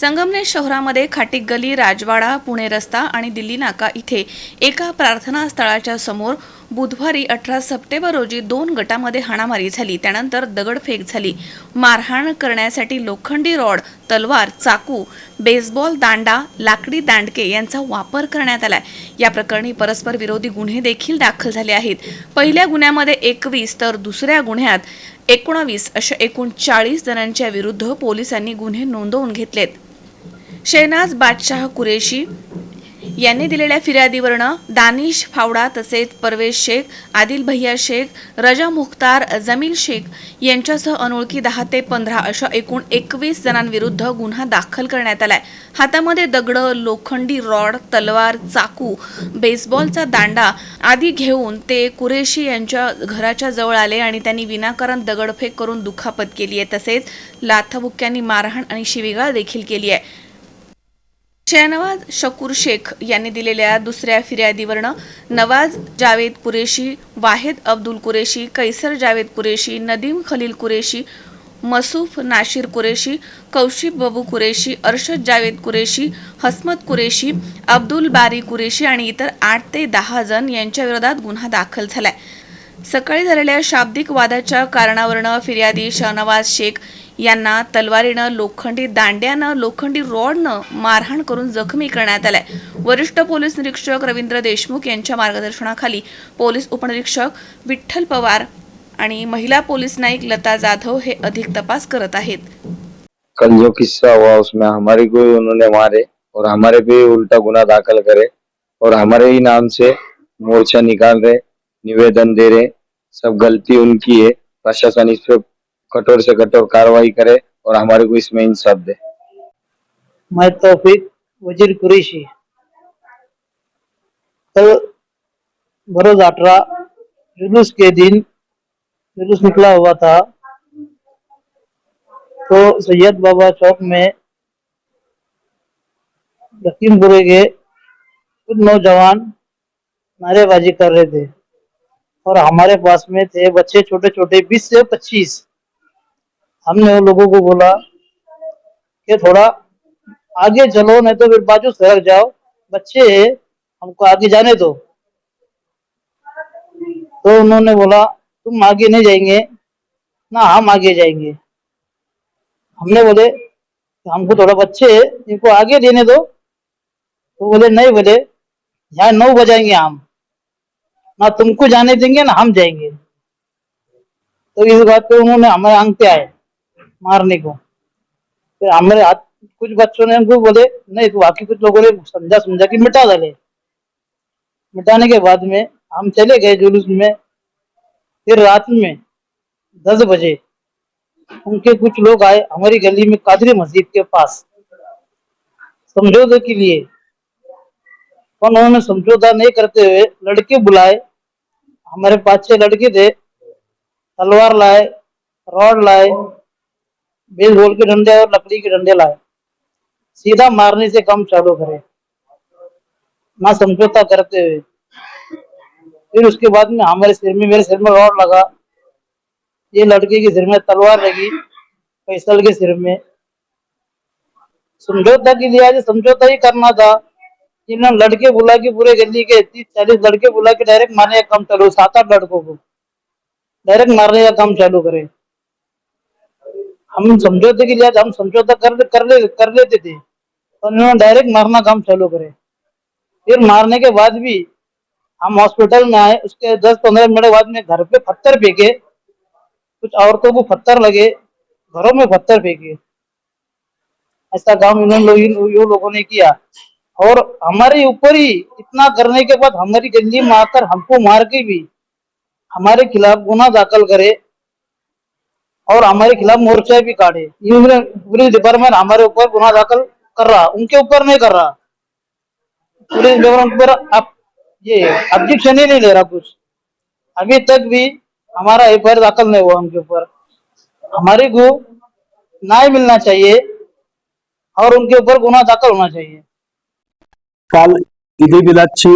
संगमनेर शहरामध्ये खाटिक गली राजवाडा पुणे रस्ता आणि दिल्ली नाका इथे एका प्रार्थना स्थळाच्या समोर बुधवारी अठरा सप्टेंबर रोजी दोन गटामध्ये हाणामारी झाली. त्यानंतर दगडफेक झाली. मारहाण करण्यासाठी लोखंडी रॉड तलवार चाकू बेसबॉल दांडा लाकडी दांडके यांचा वापर करण्यात आला या प्रकरणी परस्पर विरोधी गुन्हे देखील दाखल झाले आहेत. पहिल्या गुन्ह्यामध्ये एकवीस तर दुसऱ्या गुन्ह्यात एकोणावीस अशा एकूण चाळीस जणांच्या विरुद्ध पोलिसांनी गुन्हे नोंदवून घेतलेत. शेहनाज बादशाह कुरेशी यांनी दिलेल्या फिर्यादीवरनं दानिश फावडा तसेच परवेज शेख आदिल भैया शेख रजा मुख्तार जमील शेख यांच्यासह अनोळखी दहा ते पंधरा अशा एकूण एकवीस जणांविरुद्ध गुन्हा दाखल करण्यात आलाय. हातामध्ये दगडं लोखंडी रॉड तलवार चाकू बेसबॉलचा दांडा आदी घेऊन ते कुरेशी यांच्या घराच्या जवळ आले आणि त्यांनी विनाकारण दगडफेक करून दुखापत केली आहे तसेच लाथाबुक्क्यांनी मारहाण आणि शिवीगाळ देखील केली आहे शहनवाज शकूर शेख यांनी दिलेल्या दुसऱ्या फिर्यादीवरनं नवाज जावेद कुरेशी वाहेद अब्दुल कुरेशी कैसर जावेद कुरेशी नदीम खलील कुरेशी मसूफ नाशिर कुरेशी कौशिक बबू कुरेशी अर्शद जावेद कुरेशी हसमत कुरेशी अब्दुल बारी कुरेशी आणि इतर आठ ते दहा जण यांच्याविरोधात गुन्हा दाखल झालाय. सकाळी झालेल्या शाब्दिक वादाच्या कारणावरनं फिर्यादी शहनवाज शेख यांना तलवारीनं लोखंडी दांड्यानं लोखंडी रॉडनं मारहाण करून जखमी करण्यात आलाय. वरिष्ठ पोलीस निरीक्षक रवींद्र देशमुख यांच्या मार्गदर्शनाखाली पोलीस उपनिरीक्षक विठ्ठल पवार आणि महिला पोलीस नाईक लता जाधव हे अधिक तपास करत आहेत. कल जो किस्सा हुआ उसमें हमारे को ही उन्होंने मारे और हमारे पे उल्टा गुना दाखिल करे और हमारे ही नाम से मोर्चा निकाल रहे निवेदन दे रहे सब गलती उनकी है। प्रशासन इस पे कठोर से कठोर कार्रवाई करे और हमारे को इसमें इंसाफ दे। मैं तौफीक वज़ीर कुरेशी। कल बरोज अठारह जुलूस के दिन जुलूस निकला हुआ था। तो सैयद बाबा चौक में लखीमपुरे के कुछ नौजवान नारेबाजी कर रहे थे और हमारे पास में थे बच्चे छोटे छोटे बीस से पच्चीस। हमने उन लोगों को बोला कि थोड़ा आगे चलो नहीं तो फिर बाजू सरक जाओ। बच्चे हैं हमको आगे जाने दो। तो उन्होंने बोला तुम आगे नहीं जाएंगे ना हम आगे जाएंगे। हमने बोले हमको थोड़ा बच्चे है इनको आगे देने दो। तो बोले नहीं बोले यहाँ नौ बजाएंगे हम। ना तुमको जाने देंगे ना हम जाएंगे। तो इस बात पे उन्होंने हमारे अंग आए। मारने को। फिर हमारे कुछ बच्चों ने हमको बोले, नहीं तो बाकी कुछ लोगों ने समझा समझा कि मिटा डाले मिटाने के बाद में हम चले गए जुलूस में। फिर रात में दस बजे उनके कुछ लोग आए हमारी गली में कादरी मस्जिद के पास। समझौते के लिए। उन्होंने समझौता नहीं करते हुए लड़के बुलाए। हमारे पाँच छह लड़के थे। तलवार लाए, रॉड लाए बेसबॉल के डंडे और लकड़ी के डंडे लाए। सीधा मारने से काम चालू करे। ना समझौता करते हुए। फिर उसके बाद में हमारे सिर में, मेरे सिर में रॉड लगा। ये लड़के के सिर में तलवार लगी फैसल के सिर में। समझौता के लिए आज समझौता ही करना था। इन्होंने लड़के बुला के पूरे गली के तीस चालीस लड़के बुला के डायरेक्ट मारने का काम चालू, सात आठ लड़कों को। डायरेक्ट मारने का काम चालू करे। हम समझौते के लिए, हम समझौता कर कर ले, कर लेते थे। और इन्होंने डायरेक्ट मारना काम चालू करे। फिर मारने के बाद भी हम हॉस्पिटल में आए, उसके दस पंद्रह मिनट बाद में घर पे पत्थर फेंके। कुछ औरतों को पत्थर लगे, घरों में पत्थर फेंके। ऐसा काम इन्होंने लोग इन लोगों ने किया। और हमारे ऊपर ही इतना करने के बाद हमारी गली में आकर हमको मार के भी हमारे खिलाफ गुना दाखिल करे। और हमारे खिलाफ मोर्चा भी काटे। पुलिस डिपार्टमेंट हमारे ऊपर गुना दाखिल कर रहा उनके ऊपर नहीं कर रहा। पुलिस डिपार्टमेंट पर आप ये ऑब्जेक्शन ही नहीं ले रहा कुछ। अभी तक भी हमारा एफ दाखिल नहीं हुआ उनके ऊपर। हमारे को न्याय मिलना चाहिए और उनके ऊपर गुना दाखल होना चाहिए। काल ईदी बिलाची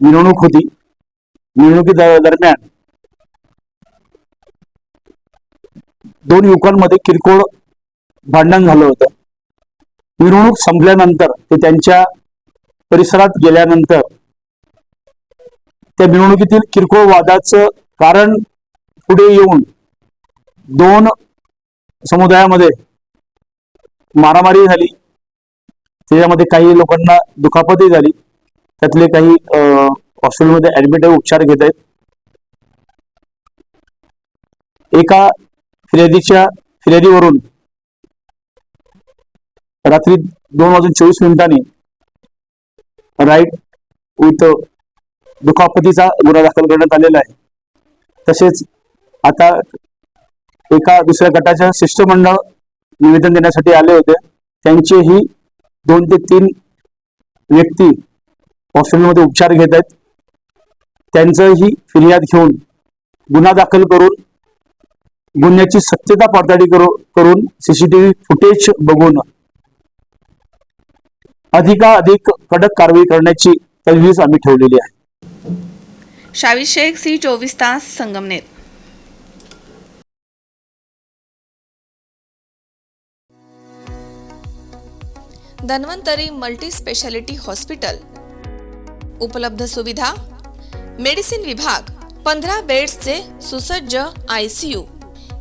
मिरवणूक होती मिरवणुकी दरम्यान। दोन युवकांमध्ये किरकोळ भांडण झालं होतं. मिरवणूक संपल्यानंतर ते त्यांच्या परिसरात गेल्यानंतर त्या मिरवणुकीतील किरकोळ वादाचं कारण पुढे येऊन दोन समुदायामध्ये मारामारी झाली. त्याच्यामध्ये काही लोकांना दुखापतही झाली. त्यातले काही हॉस्पिटलमध्ये ऍडमिट उपचार घेत आहेत एका फिर्यादीच्या फिर्यादीवरून रात्री दोन वाजून चोवीस मिनिटांनी राईट विथ दुखापतीचा गुन्हा दाखल करण्यात आलेला आहे. तसेच आता एका दुसऱ्या गटाच्या शिष्टमंडळ निवेदन देण्यासाठी आले होते. त्यांचेही दोन ते तीन व्यक्ती हॉस्पिटलमध्ये उपचार घेत आहेत. त्यांचंही फिर्याद घेऊन गुन्हा दाखल करून गुन्ह्याची सत्यता पडताळणी करू करून सीसीटीव्ही फुटेज बघून अधिकाधिक कडक कारवाई करण्याची तजवीज आम्ही ठेवलेली आहे. शावी शेख सी चोवीस तास Sangamner Dhanvantari multi speciality hospital. उपलब्ध सुविधा. मेडिसिन विभाग पंधरा बेड्सचे सुसज्ज I C U.